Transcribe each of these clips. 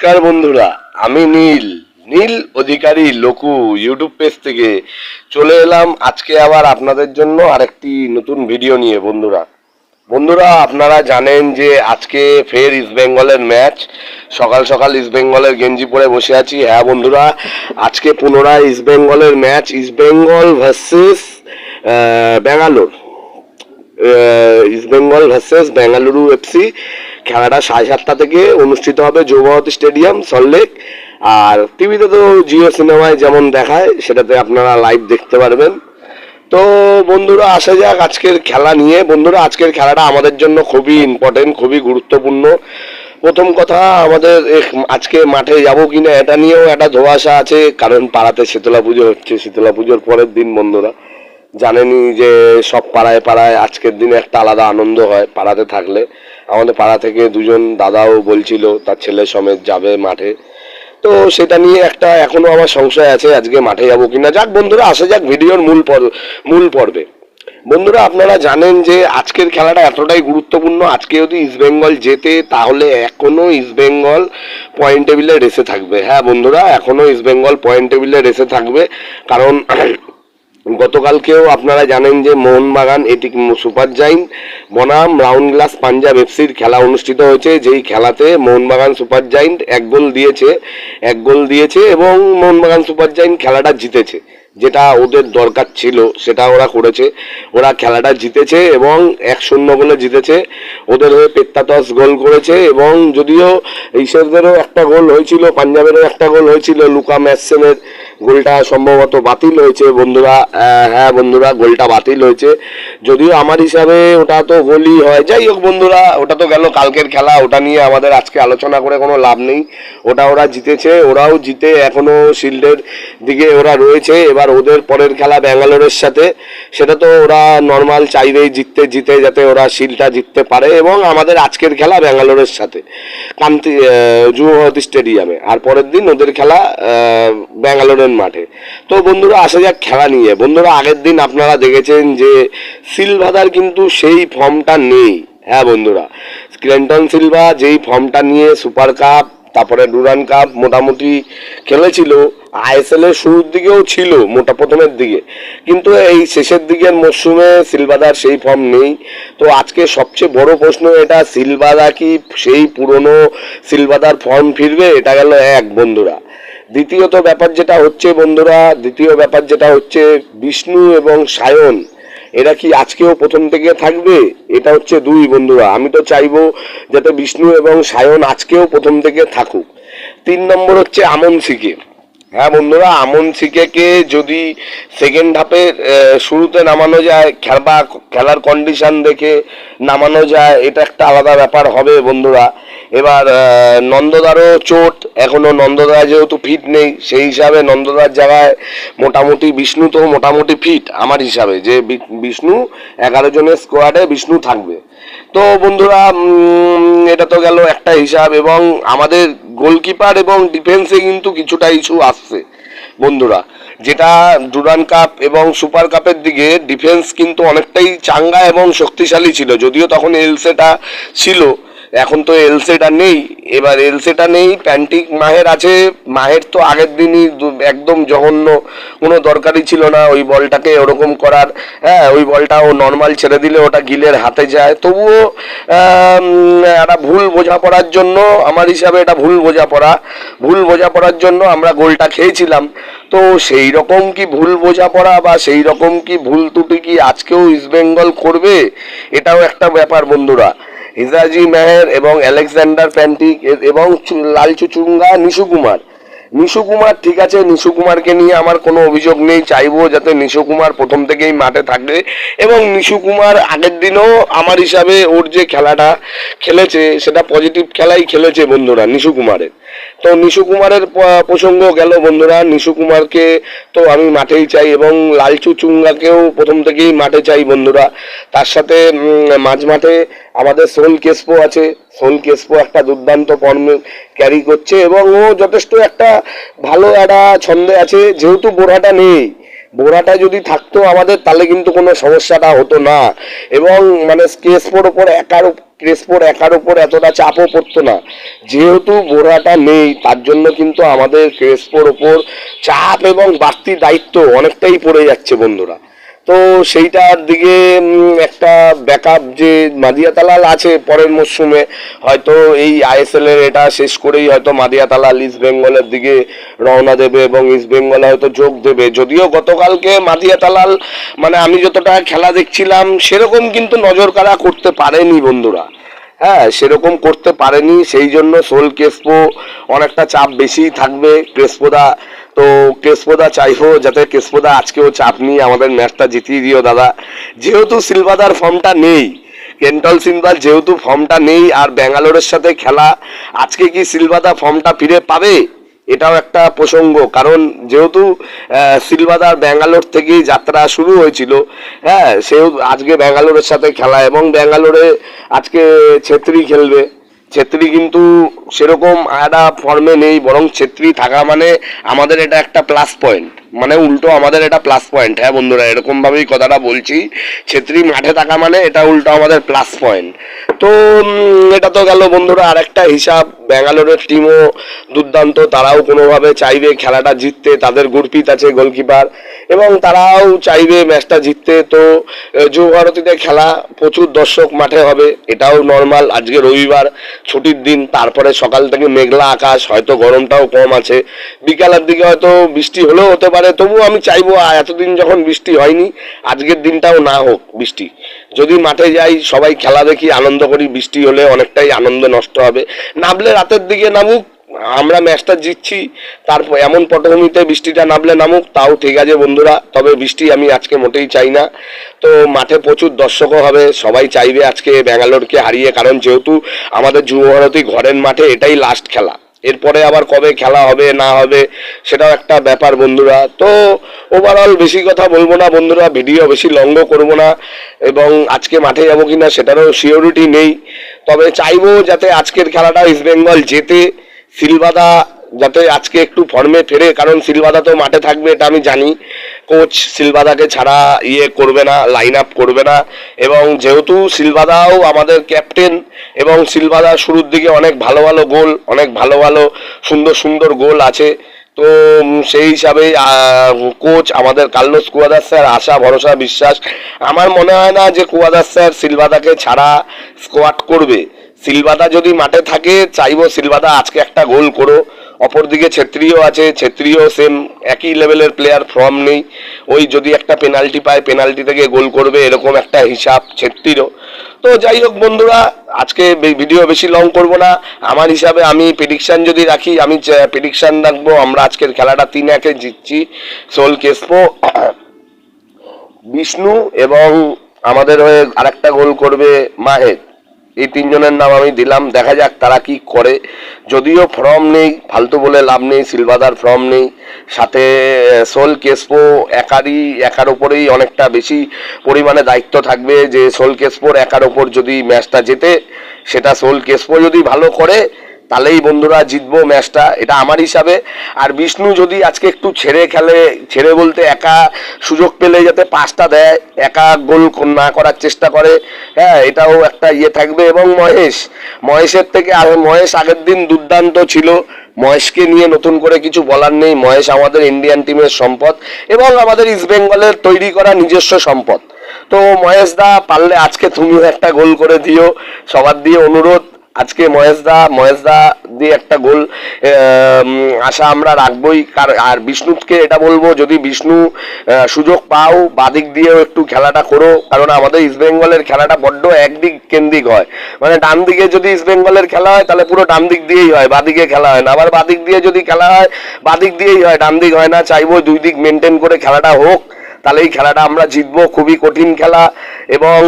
নমস্কার বন্ধুরা, আমি নীল। নীল অধিকারী লোকু ইউটিউব পেজ থেকে চলে এলাম। আজকে আবার আপনাদের জন্য আরেকটি নতুন ভিডিও নিয়ে বন্ধুরা। বন্ধুরা, আপনারা জানেন যে আজকে ফের ইস্ট বেঙ্গলের ম্যাচ সকাল সকাল ইস্ট বেঙ্গলের গেঞ্জি পরে বসে আছি। হ্যাঁ বন্ধুরা, আজকে পুনরায় ইস্ট বেঙ্গলের match East Bengal versus Bangalore East Bengal versus Bengaluru FC খেলাটা সাড়ে সাতটা থেকে অনুষ্ঠিত হবে যৌবাবতী স্টেডিয়াম সল্টলেক আর টিভিতে তো জিও সিনেমায় যেমন দেখায়, সেটাতে আপনারা লাইভ দেখতে পারবেন। তো বন্ধুরা, আসা যাক আজকের খেলা নিয়ে। বন্ধুরা, আজকের খেলাটা আমাদের জন্য খুবই ইম্পর্টেন্ট খুবই গুরুত্বপূর্ণ। প্রথম কথা, আমাদের আজকে মাঠে যাব কিনা এটা নিয়েও একটা ধোয়াশা আছে, কারণ পাড়াতে শীতলা পুজো হচ্ছে। শীতলা পুজোর পরের দিন, বন্ধুরা, জানেনই যে সব পাড়ায় পাড়ায় আজকের দিনে একটা আলাদা আনন্দ হয় পাড়াতে থাকলে। আমাদের পাড়া থেকে দুজন দাদাও বলছিল, তার ছেলে সমেত যাবে মাঠে। তো সেটা নিয়ে একটা এখনও আমার সংশয় আছে, আজকে মাঠে যাব কিনা। যাক বন্ধুরা, আসা যাক ভিডিওর মূল পর্ব মূল পর্বে। বন্ধুরা, আপনারা জানেন যে আজকের খেলাটা এতটাই গুরুত্বপূর্ণ, আজকে যদি ইস্টবেঙ্গল জেতে, তাহলে এখনও ইস্টবেঙ্গল পয়েন্ট টেবিলে রেসে থাকবে। হ্যাঁ বন্ধুরা, এখনও ইস্টবেঙ্গল পয়েন্ট টেবিলে রেসে থাকবে। কারণ গতকালকেও আপনারা জানেন যে মোহনবাগান এটি সুপার জাইন বনাম রাউন্ড গ্লাস পাঞ্জাব এফসির খেলা অনুষ্ঠিত হয়েছে। যেই খেলাতে মোহনবাগান সুপার জাইন্ট এক গোল দিয়েছে, এক গোল দিয়েছে এবং মোহনবাগান সুপার জাইন্ট খেলাটা জিতেছে। যেটা ওদের দরকার ছিল, সেটা ওরা করেছে। ওরা খেলাটা জিতেছে এবং এক শূন্য গোলে জিতেছে। ওদের হয়ে পেত্তাতস গোল করেছে এবং যদিও ইসেরদেরও একটা গোল হয়েছিল, পাঞ্জাবেরও একটা গোল হয়েছিল, লুকা ম্যাসেনের গোলটা সম্ভবত বাতিল হয়েছে, বন্ধুরা। হ্যাঁ বন্ধুরা, গোলটা বাতিল হয়েছে। যদিও আমার হিসাবে ওটা তো গোলই হয়। যাই হোক, বন্ধুরা, ওটা তো গেল কালকের খেলা। ওটা নিয়ে আমাদের আজকে আলোচনা করে কোনো লাভ নেই। ওটা ওরা জিতেছে, ওরাও জিতে এখনও শিল্ডের দিকে ওরা রয়েছে। এবার ওদের পরের খেলা ব্যাঙ্গালোরের সাথে। সেটা তো ওরা নর্মাল চাইবেই জিততে, জিতে যাতে ওরা শিলটা জিততে পারে এবং আমাদের আজকের খেলা ব্যাঙ্গালোরের সাথে। কান্তি যুবভারতী স্টেডিয়ামে। আর পরের দিন ওদের খেলা ব্যাঙ্গালোরের মাঠে। তো বন্ধুরা, আসা যাক খেলা নিয়ে। বন্ধুরা, আগের দিন আপনারা দেখেছেন যে সিলভাদার কিন্তু সেই ফর্মটা নেই। হ্যাঁ বন্ধুরা ক্লেন্টন সিলভা যেই ফর্মটা নিয়ে সুপার কাপ, তারপরে ডুরান কাপ মোটামুটি খেলেছিল, আইএসএল এর শুরুর দিকেও ছিল, মোটা প্রথমের দিকে। কিন্তু এই শেষের দিকের মরশুমে সিলভাদার সেই ফর্ম নেই। তো আজকে সবচেয়ে বড় প্রশ্ন এটা, সিলভাদা কি সেই পুরনো সিলভাদার ফর্ম ফিরবে? এটা গেল এক বন্ধুরা। দ্বিতীয়ত ব্যাপার যেটা হচ্ছে বন্ধুরা, দ্বিতীয় ব্যাপার যেটা হচ্ছে বিষ্ণু এবং সায়ন, এরা কি আজকেও প্রথম থেকে থাকবে? এটা হচ্ছে দুই বন্ধুরা। আমি তো চাইব যাতে বিষ্ণু এবং সায়ন আজকেও প্রথম থেকে থাকুক। তিন নম্বর হচ্ছে আমন সিকে। হ্যাঁ বন্ধুরা, আমন সিকেকে যদি সেকেন্ড হাফে শুরুতে নামানো যায় খেলা খেলার কন্ডিশন দেখে নামানো যায়, এটা একটা আলাদা ব্যাপার হবে বন্ধুরা। এবার নন্দদারও চোট, এখনও নন্দদা যেহেতু ফিট নেই, সেই হিসাবে নন্দদার জায়গায় মোটামুটি বিষ্ণু তো মোটামুটি ফিট আমার হিসাবে, যে বিষ্ণু এগারো জনের স্কোয়াডে বিষ্ণু থাকবে। তো বন্ধুরা এটা তো গেল একটা হিসাব এবং আমাদের গোলকিপার এবং ডিফেন্সে কিন্তু কিছুটা ইস্যু আসছে, বন্ধুরা। যেটা ডুরান কাপ এবং সুপার কাপের দিকে ডিফেন্স কিন্তু অনেকটাই চাঙ্গা এবং শক্তিশালী ছিল, যদিও তখন এলসেটা ছিল। এখন তো এলসেটা নেই। এবার এলসেটা নেই প্যান্টিক মাহের আছে। মাহের তো আগের দিনই একদম জঘন্য। কোনো দরকারই ছিল না ওই বলটাকে ওরকম করার। হ্যাঁ ওই বলটা ও নর্মাল ছেড়ে দিলে ওটা গিলের হাতে যায়। তবুও একটা ভুল বোঝাপড়ার জন্য, আমার হিসাবে এটা ভুল বোঝাপড়া। ভুল বোঝাপড়ার জন্য আমরা গোলটা খেয়েছিলাম। তো সেই রকম কি ভুল বোঝাপড়া বা সেই রকম কি ভুল ত্রুটি কি আজকেও ইস্টবেঙ্গল করবে? এটাও একটা ব্যাপার বন্ধুরা। হিজাজি মেহের এবং আলেকজান্ডার প্যান্টিক এবং লাল চুচুঙ্গা নিশু কুমার। নিশু কুমার, ঠিক আছে, নিশু কুমারকে নিয়ে আমার কোনো অভিযোগ নেই, চাইব যাতে নিশু কুমার প্রথম থেকেই মাঠে থাকে এবং নিশু কুমার আগের দিনও আমার হিসাবে ওর যে খেলাটা খেলেছে, সেটা পজিটিভ খেলাই খেলেছে বন্ধুরা, নিশু কুমারের। তো নিশু কুমারের প্রসঙ্গ গেল বন্ধুরা, নিশু কুমারকে তো আমি মাঠেই চাই এবং লালচু চুঙ্গাকেও প্রথম থেকেই মাঠে চাই বন্ধুরা। তার সাথে মাঝ মাঠে আমাদের সোল কেসপো আছে সোল কেসপো একটা দুর্দান্ত ফর্মে ক্যারি করছে এবং ও যথেষ্ট একটা ভালো একটা ছন্দে আছে, যেহেতু বোরাটা নেই। বোরাটা যদি থাকতো আমাদের, তাহলে কিন্তু কোনো সমস্যাটা হতো না। এবং মানে কেসপোর ওপর একার ক্রেসপোর একার ওপর এতটা চাপও পড়তো না। যেহেতু বোরাটা নেই, তার জন্য কিন্তু আমাদের ক্রেসপোর ওপর চাপ এবং বাড়তি দায়িত্ব অনেকটাই পড়ে যাচ্ছে বন্ধুরা। তো সেইটার দিকে একটা ব্যাকআপ যে মাদিয়া তালাল আছে পরের মরশুমে হয়তো এই আইএসএল এর এটা শেষ করেই হয়তো মাদিয়া তালাল ইস্ট বেঙ্গলের দিকে রওনা দেবে এবং ইস্ট বেঙ্গলে হয়তো যোগ দেবে। যদিও গতকালকে মাদিয়া তালাল মানে আমি যতটা খেলা দেখছিলাম, সেরকম কিন্তু নজর কাড়া করতে পারেনি বন্ধুরা। হ্যাঁ সেরকম করতে পারেনি, সেই জন্য সোল ক্রেসপো অনেকটা চাপ বেশিই থাকবে। ক্রেসপোদা তো ক্রেসপোদা চাইব যাতে ক্রেসপোদা আজকেও চাপ নিয়ে আমাদের ম্যাচটা জিতিয়ে দিও দাদা। যেহেতু সিলভাদার ফর্মটা নেই, কেন্টল সিলভার যেহেতু ফর্মটা নেই, আর ব্যাঙ্গালোরের সাথে খেলা, আজকে কি সিলভাদা ফর্মটা ফিরে পাবে? এটাও একটা প্রসঙ্গ, কারণ যেহেতু সিলভাদার ব্যাঙ্গালোর থেকেই যাত্রা শুরু হয়েছিল হ্যাঁ সেও আজকে ব্যাঙ্গালোরের সাথে খেলা এবং ব্যাঙ্গালোরে আজকে ছেত্রী খেলবে। ছেত্রী কিন্তু সেরকম আলাদা ফর্মে নেই, বরং ছেত্রী থাকা মানে আমাদের এটা একটা প্লাস পয়েন্ট মানে উল্টো আমাদের এটা প্লাস পয়েন্ট হ্যাঁ বন্ধুরা এরকম ভাবেই কথাটা বলছি। ছেত্রী মাঠে থাকা মানে এটা উল্টো আমাদের প্লাস পয়েন্ট তো এটা তো গেল বন্ধুরা আরেকটা হিসাব। ব্যাঙ্গালোরের টিমও দুর্দান্ত তারাও কোনোভাবে চাইবে খেলাটা জিততে তাদের গুরপিত আছে গোলকিপার এবং তারাও চাইবে ম্যাচটা জিততে। তো আহ, যুব ভারতীতে খেলা প্রচুর দর্শক মাঠে হবে এটাও নর্মাল আজকে রবিবার ছুটির দিন তারপরে সকাল থেকে মেঘলা আকাশ হয়তো গরমটাও কম আছে। বিকালের দিকে হয়তো বৃষ্টি হলেও হতে পারে। তবুও আমি চাইব এতদিন যখন বৃষ্টি হয়নি, আজকের দিনটাও না হোক বৃষ্টি। যদি মাঠে যাই, সবাই খেলা দেখি, আনন্দ করি, বৃষ্টি হলে অনেকটাই আনন্দ নষ্ট হবে। নামলে রাতের দিকে নামুক, আমরা ম্যাচটা জিতছি তারপর এমন পটভূমিতে বৃষ্টিটা নামলে নামুক, তাও ঠিক আছে বন্ধুরা, তবে বৃষ্টি আমি আজকে মোটেই চাই না। তো মাঠে প্রচুর দর্শকও হবে, সবাই চাইবে আজকে ব্যাঙ্গালোরকে হারিয়ে, কারণ যেহেতু আমাদের যুব ভারতী ঘরের মাঠে এটাই লাস্ট খেলা। এরপরে আবার কবে খেলা হবে, না হবে, সেটাও একটা ব্যাপার বন্ধুরা। তো ওভারঅল বেশি কথা বলব না বন্ধুরা ভিডিও বেশি লঙ্গ করব না, এবং আজকে মাঠে যাব কি না সেটারও সিওরিটি নেই। তবে চাইব যাতে আজকের খেলাটা ইস্টবেঙ্গল জেতে, সিলভাদা যাতে আজকে একটু ফর্মে ফেরে, কারণ সিলবাদা তো মাঠে থাকবে এটা আমি জানি। কোচ সিলভাদাকে ছাড়া ইয়ে করবে না লাইন আপ করবে না। এবং যেহেতু সিলভাদাও আমাদের ক্যাপ্টেন এবং সিলভাদা শুরুর দিকে অনেক ভালো ভালো গোল, অনেক ভালো ভালো সুন্দর সুন্দর গোল আছে। তো সেই হিসাবে কোচ আমাদের কার্লোস কুয়াদার স্যার আশা, ভরসা, বিশ্বাস। আমার মনে হয় না যে কুয়াদার স্যার সিলভাদাকে ছাড়া স্কোয়াড করবে। সিলভাদা যদি মাঠে থাকে, চাইব সিলভাদা আজকে একটা গোল করো। অপরদিকে ছেত্রীও আছে, ছেত্রীও সেম একই লেভেলের প্লেয়ার ফর্ম নেই। ওই যদি একটা পেনাল্টি পায় পেনাল্টি থেকে গোল করবে, এরকম একটা হিসাব ছেত্রীরও। তো যাই হোক বন্ধুরা, আজকে ভিডিও বেশি লং করব না। আমার হিসাবে আমি প্রেডিকশান যদি রাখি, আমি প্রেডিকশান রাখব, আমরা আজকের খেলাটা তিন একে জিতছি। সোল কেসপো, বিষ্ণু এবং আমাদের হয়ে আরেকটা গোল করবে মাহেদ এই তিনজনের নাম আমি দিলাম, দেখা যাক তারা কি করে। যদিও ফর্ম নেই, ফালতু বলে লাভ নেই, সিলভাদার ফর্ম নেই। সাথে সোল কেসপো একারই, একার ওপরেই অনেকটা বেশি পরিমাণে দায়িত্ব থাকবে যে সোল কেসপোর একার ওপর যদি ম্যাচটা জেতে, সেটা সোল কেসপো যদি ভালো করে তাহলেই বন্ধুরা জিতবো ম্যাচটা, এটা আমার হিসাবে। আর বিষ্ণু যদি আজকে একটু ছেড়ে খেলে, ছেড়ে বলতে একা সুযোগ পেলে যাতে পাঁচটা দেয়, একা গোল না করার চেষ্টা করে হ্যাঁ এটাও একটা ইয়ে থাকবে। এবং মহেশ, মহেশের থেকে আর মহেশ আগের দিন দুর্দান্ত ছিল। মহেশকে নিয়ে নতুন করে কিছু বলার নেই। মহেশ আমাদের ইন্ডিয়ান টিমের সম্পদ এবং আমাদের ইস্ট বেঙ্গলের তৈরি করা নিজস্ব সম্পদ। তো মহেশ দা, পারলে আজকে তুমিও একটা গোল করে দিও। সবার দিয়ে অনুরোধ আজকে মহেশদা মহেশদা দিয়ে একটা গোল আশা আমরা রাখবই। আর বিষ্ণুকে এটা বলব, যদি বিষ্ণু সুযোগ পাও, বাদিক দিয়েও একটু খেলাটা করো। কারণ আমাদের ইস্ট বেঙ্গলের খেলাটা বড্ড একদিক কেন্দ্রিক হয়। মানে ডান দিকে যদি ইস্ট বেঙ্গলের খেলা হয়, তাহলে পুরো ডান দিক দিয়েই হয়, বাদিকে খেলা হয় না। আবার বাদিক দিয়ে যদি খেলা হয়, বাদিক দিয়েই হয়, ডান দিক হয় না। চাইব দুই দিক মেনটেন করে খেলাটা হোক। তাহলে এই খেলাটা আমরা জিতবো, খুবই কঠিন খেলা এবং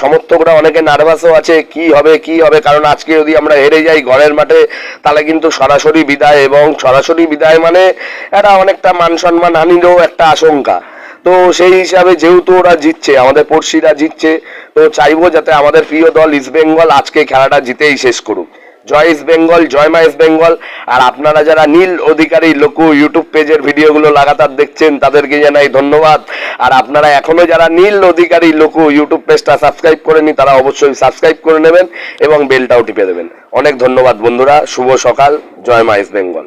সমর্থকরা অনেকে নার্ভাসও আছে, কি হবে কি হবে, কারণ আজকে যদি আমরা হেরে যাই ঘরের মাঠে, তাহলে কিন্তু সরাসরি বিদায় এবং সরাসরি বিদায় মানে এটা অনেকটা মান সম্মান হানিরও একটা আশঙ্কা। তো সেই হিসাবে যেহেতু ওরা জিতছে, আমাদের পড়শিরা জিতছে, তো চাইব যাতে আমাদের প্রিয় দল ইস্ট বেঙ্গল আজকে খেলাটা জিতেই শেষ করুক। জয় ইস্ট বেঙ্গল জয় মা ইস্ট বেঙ্গল আর আপনারা যারা নীল অধিকারী, লোকু ইউটিউব পেজের ভিডিওগুলো লাগাতার দেখছেন, তাদেরকে জানাই ধন্যবাদ। আর আপনারা এখনও যারা নীল অধিকারী, লোকু ইউটিউব পেজটা সাবস্ক্রাইব করেনি তারা অবশ্যই সাবস্ক্রাইব করে নেবেন এবং বেলটাও টিপে দেবেন। অনেক ধন্যবাদ বন্ধুরা, শুভ সকাল, জয় মা ইস্ট বেঙ্গল